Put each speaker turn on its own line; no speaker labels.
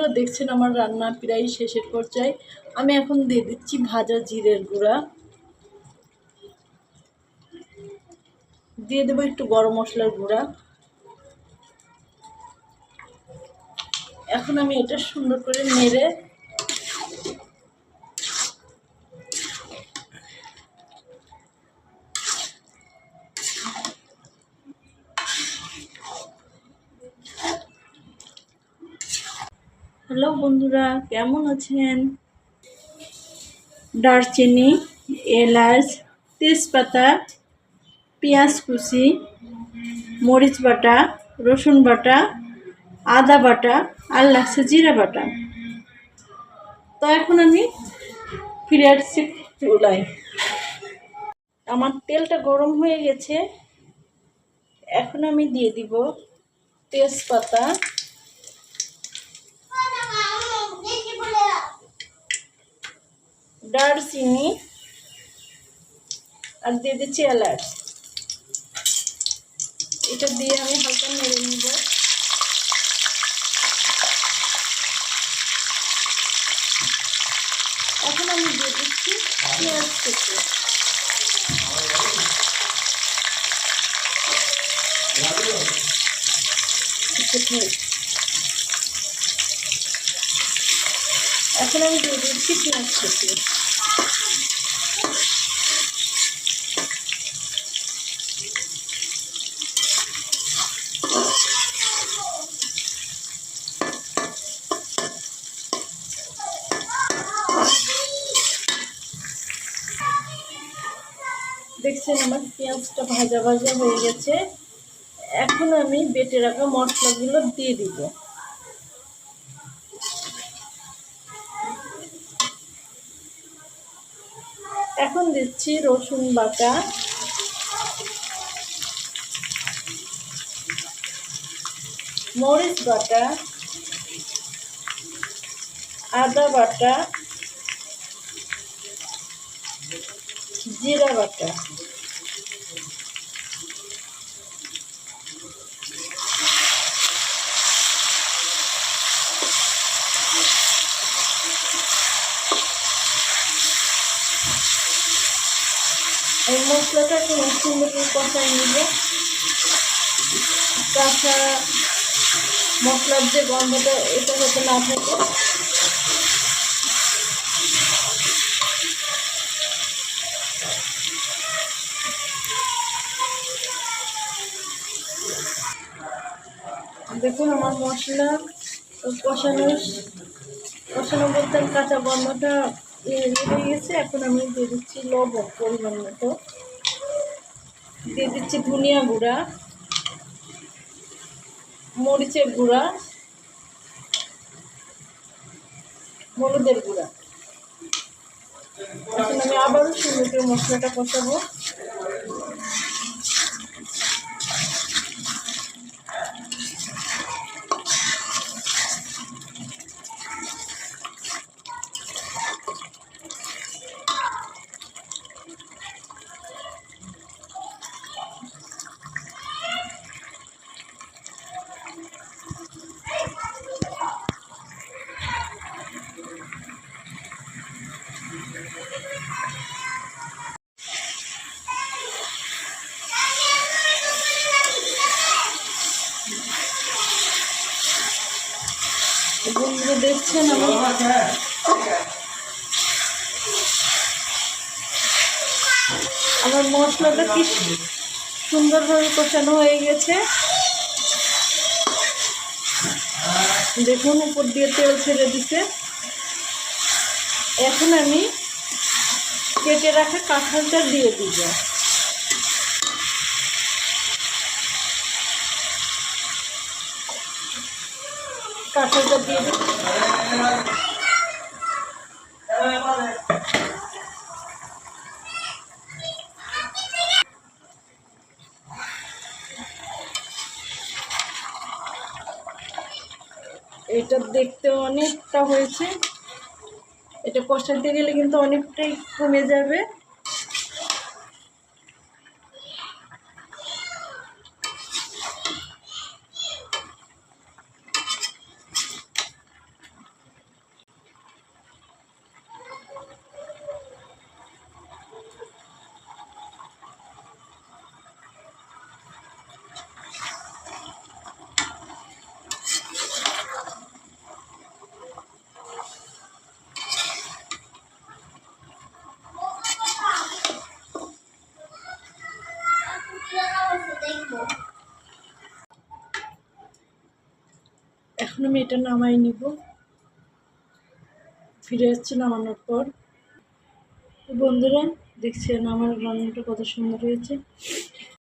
বন্ধুরা দেখছেন আমার রান্না প্রায় শেষের পর্যায়ে। আমি এখন দিয়ে দিচ্ছি ভাজা জিরের গুঁড়া। দিয়ে দেবো একটু গরম মশলার গুঁড়া। এখন আমি এটা সুন্দর করে নেড়ে হ্যালো বন্ধুরা, কেমন আছেন? দারচিনি, এলাচ, তেজপাতা, পেঁয়াজ কুচি, মরিচ বাটা, রসুন বাটা, আদা বাটা আর লাগছে জিরা বাটা। তো এখন আমি ফিরে আসছি চুলায়। আমার তেলটা গরম হয়ে গেছে। এখন আমি দিয়ে দিব তেজপাতা। দারচিনি আর দিয়ে দিচ্ছি এলাচ। এটা দিয়ে আমি হালকা নেড়ে নিব। এখন আমি দিয়ে দিচ্ছি পেঁয়াজ কুচি। এখন আমি দিয়ে দিচ্ছি পেঁয়াজ কুচি। দেখছেন আমার পেঁয়াজটা ভাজা ভাজা হয়ে গেছে। এখন আমি বেটে রাখা মশলাগুলো দিয়ে দিব। এখন দিচ্ছি রসুন বাটা। মরিচ বাটা। আদা বাটা। জিরা বাটা। মশলাটা একটু সুন্দর করে কষাই নিব। কাঁচা মশলার যে গন্ধটা, এটা যাতে না থাকে। দেখুন, আমার মশলা কষানো কষানো বলতে কাঁচা গন্ধটা হয়ে গেছে। এখন আমি দিয়ে দিচ্ছি লবণ পরিমাণ মতো। দিয়ে দিচ্ছি ধনিয়া গুঁড়া মরিচের গুঁড়া হলুদের গুঁড়া। আমি আবারও সুন্দর মশলাটা কষাবো। দেখছেন আমার আমার মশলাটা কি সুন্দরভাবে কষানো হয়ে গেছে। দেখুন, উপর দিয়ে তেল ছেড়ে দিতে। এখন আমি কেটে রাখা কাঁঠালটা দিয়ে দিব। দিয়ে এটা দেখতে অনেকটা হয়েছে। এটা কষাতে গেলে কিন্তু অনেকটাই কমে যাবে। এখন আমি এটা নামাই নিব। ফিরে যাচ্ছি নামানোর পর। বন্ধুরা, দেখছেন আমার রান্নাটা কত সুন্দর হয়েছে।